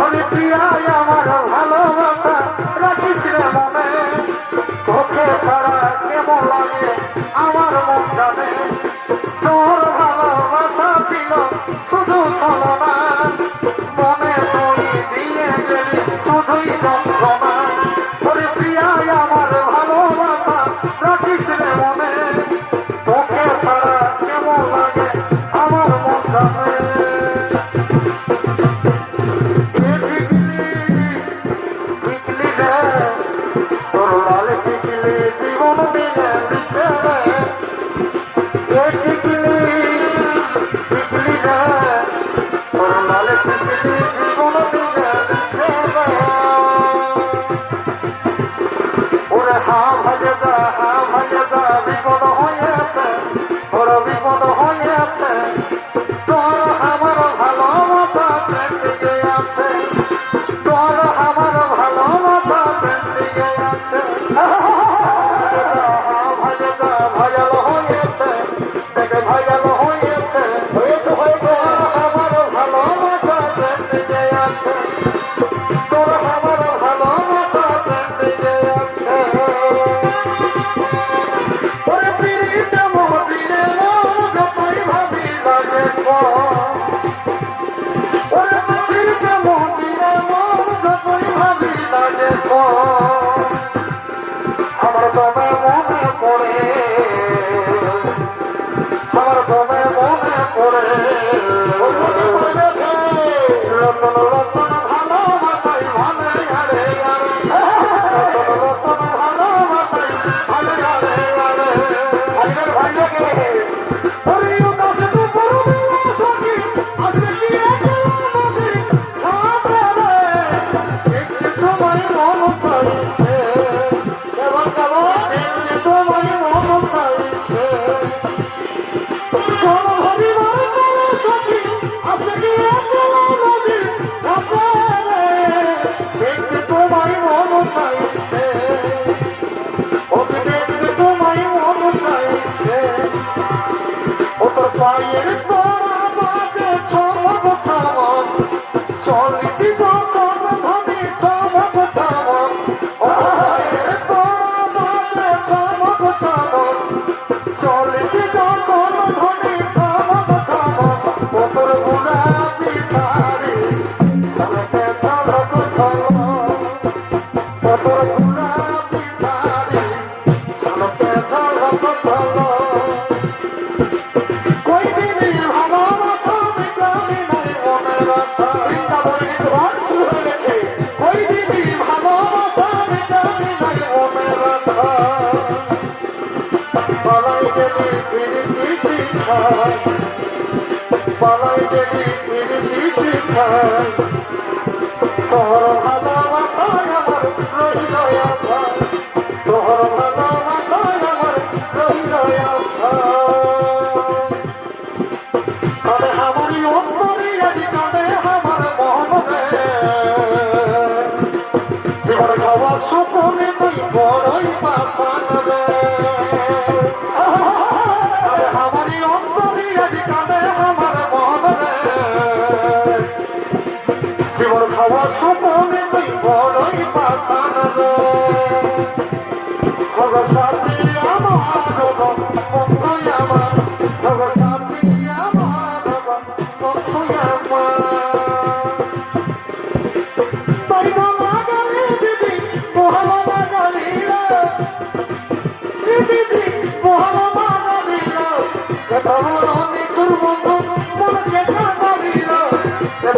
বলি প্রিয়াই আমার ভালোবাসা, রাখিস রে মনে। তোকে ছাড়া কেমন লাগে, আমার মন জানে। তোর ভালোবাসা ছিল শুধু ছলনা। মনে তুই দিয়ে গেলি শুধুই যন্ত্রণা। Por la lechiquilita y bombilla ভজন রতন রতন Hayır. খায় পালাই গেলি, পিড়িতি খায়। তোর ভালোবাসায় আমার রইল আশা তোর ভালোবাসায় আমার রইল আশা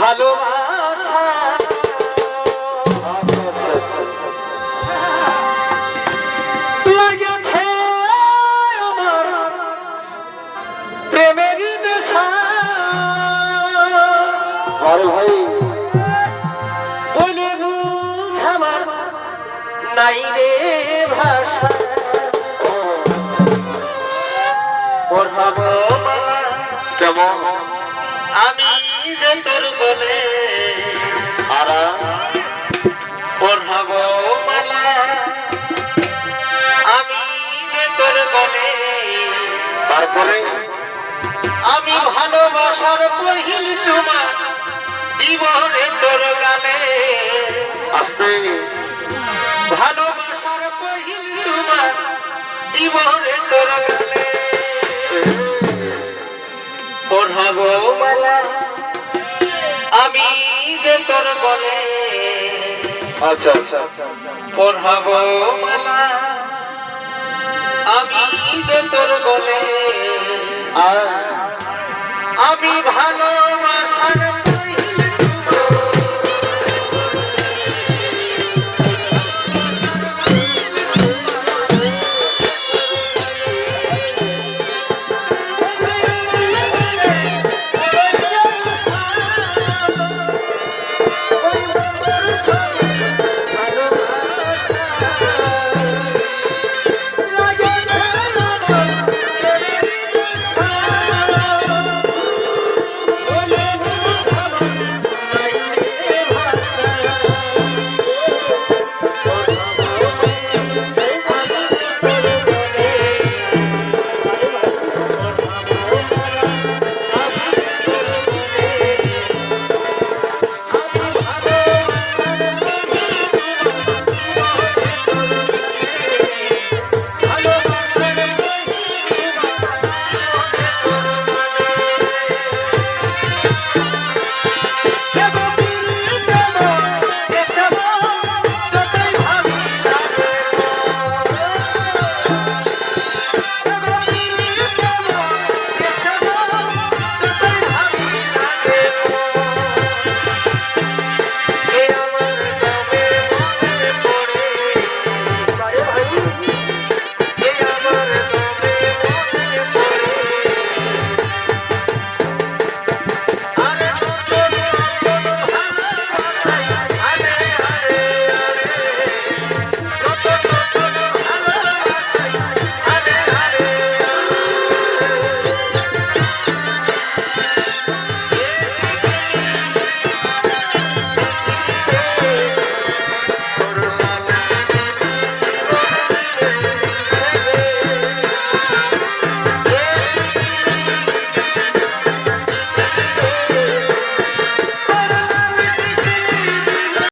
ভালোবাসা। লেগেছে আমার প্রেমের নেশা। আরে ভাই বলে বুঝাবার নাই রে ভাষা। পড়াবো মালা কেমন? আমি যে তোর বলে। আরা পড়াবো মালা। আমি যে তোর বলে। তারপরে, আমি ভালোবাসার পহিল চুমা রে তোর গালে। আসবে ভালোবাসার পহিল চুমা রে তোর গালে। পড়াবো মালা। আমি যে তোর বলে। আচ্ছা আচ্ছা। পড়াবো মালা। আমি যে তোর বলে। আর আমি ভালোবাসার